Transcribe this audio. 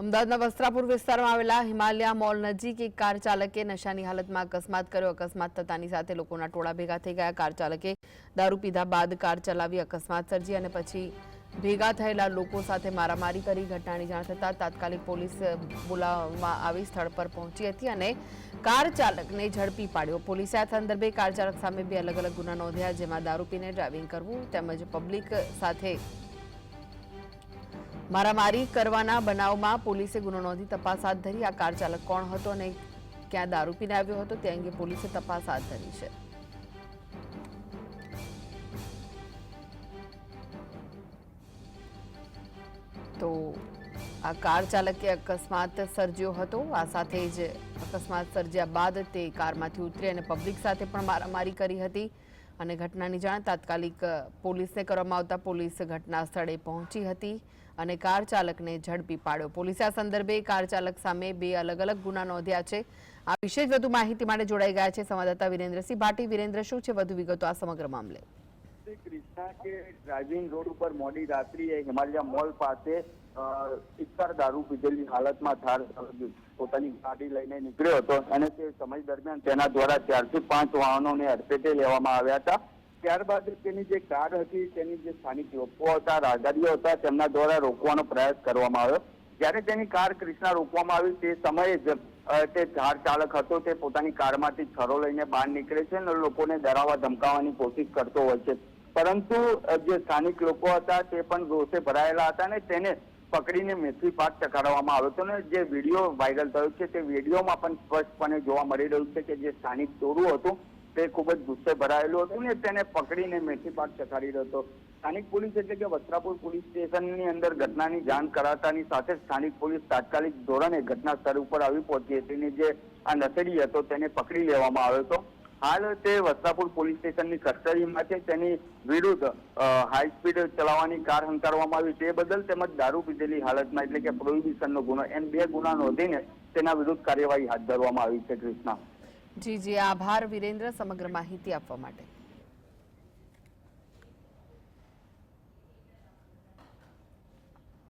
અમદાવાદના વસ્ત્રાપુર વિસ્તારમાં આવેલા હિમાલયા મોલ નજીક એક કાર ચાલકે નશાની હાલતમાં અકસ્માત કર્યો. અકસ્માત થતાની સાથે લોકોના ટોળા ભેગા થઈ ગયા. કાર ચાલકે દારૂ પીધા બાદ કાર ચલાવી અકસ્માત સર્જી અને પછી ભેગા થયેલા લોકો સાથે મારામારી કરી ઘટનાની જાણ થતાં તાત્કાલિક પોલીસ બોલાવવામાં આવી સ્થળ પર પહોંચી હતી અને કાર ચાલકને ઝડપી પાડ્યો. પોલીસે આ સંદર્ભે કાર ચાલક સામે બે અલગ અલગ ગુના નોંધ્યા, જેમાં દારૂ પીને ડ્રાઇવિંગ કરવું તેમજ પબ્લિક સાથે મારામારી કરવાના બનાવમાં પોલીસે ગુનો નોંધી તપાસ હાથ ધરી. આ કાર ચાલક કોણ હતો અને ક્યાં દારૂ પીને આવ્યો હતો તે અંગે પોલીસે તપાસ હાથ ધરી છે. તો આ કાર ચાલકે અકસ્માત સર્જ્યો હતો. આ સાથે જ અકસ્માત સર્જ્યા બાદ તે કારમાંથી ઉતરી અને પબ્લિક સાથે પણ મારામારી કરી હતી. અને ઘટનાની જાણ તાત્કાલિક પોલીસને કરવામાં આવતા પોલીસ ઘટના સ્થળે પહોંચી હતી અને કાર ચાલકને ઝડપી પાડ્યો. પોલીસે આ સંદર્ભે કાર ચાલક સામે બે અલગ અલગ ગુના નોંધ્યા છે. આ વિશે વધુ માહિતી માટે જોડાઈ ગયા છે સંવાદદાતા વિરેન્દ્રસિંહ ભાટી. વિરેન્દ્ર, શું છે? વધુ વિગતો આ સમગ્ર મામલે. શ્રી ક્રિષ્ના કે ડ્રાઇવિંગ રોડ ઉપર મોડી રાત્રિએ હિમાલય મોલ પાસે અ, દારૂ પીધેલી હાલતમાં ધાર પોતાની ગાડી લઈને નીકળ્યો હતો અને તે સમય દરમિયાન તેના દ્વારા ચારથી પાંચ વાહનોને અડફેટે લેવામાં આવ્યા હતા. ત્યારબાદ તેની જે કાર હતી તેની જે સ્થાનિક લોકો હતા રાહદારીઓ હતા તેમના દ્વારા રોકવાનો પ્રયાસ કરવામાં આવ્યો. જ્યારે તેની કાર ક્રિષ્ના રોકવામાં આવી તે સમયે જ તે કાર ચાલક હતો તે પોતાની કારમાંથી છરો લઈને બહાર નીકળે છે અને લોકોને ડરાવવા ધમકાવવાની કોશિશ કરતો હોય છે. પરંતુ જે સ્થાનિક લોકો હતા તે પણ રોષે ભરાયેલા હતા અને તેને પકડીને મેથી પાક ચકાડવામાં આવ્યો હતો. ને જે વીડિયો વાયરલ થયો છે તે વિડીયોમાં પણ સ્પષ્ટપણે જોવા મળી રહ્યું છે કે જે સ્થાનિક ચોરું હતું તે ખૂબ જ ગુસ્સે ભરાયેલું હતું ને તેને પકડીને મેથી પાક ચકાડી રહ્યો હતો. સ્થાનિક પોલીસ એટલે કે વસ્ત્રાપુર પોલીસ સ્ટેશનની અંદર ઘટનાની જાણ કરાતાની સાથે સ્થાનિક પોલીસ તાત્કાલિક ધોરણે ઘટના સ્થળ ઉપર આવી પહોંચી હતી ને જે આ નસેડી હતો તેને પકડી લેવામાં આવ્યો હતો. હાલ તે વસ્ત્રાપુર પોલીસ સ્ટેશનની કસ્ટડીમાં છે. તેની વિરુદ્ધ હાઈ સ્પીડ ચલાવવાની કાર હંકારવામાં આવી. તે બદલ તેમજ દારૂ પીધેલી હાલતમાં, એટલે કે પ્રોહિબિશનનો ગુનો, એમ બે ગુના નોંધીને તેના વિરુદ્ધ કાર્યવાહી હાથ ધરવામાં આવી છે, કૃષ્ણા. જી જી. આભાર, વિરેન્દ્ર, સમગ્ર માહિતી આપવા માટે.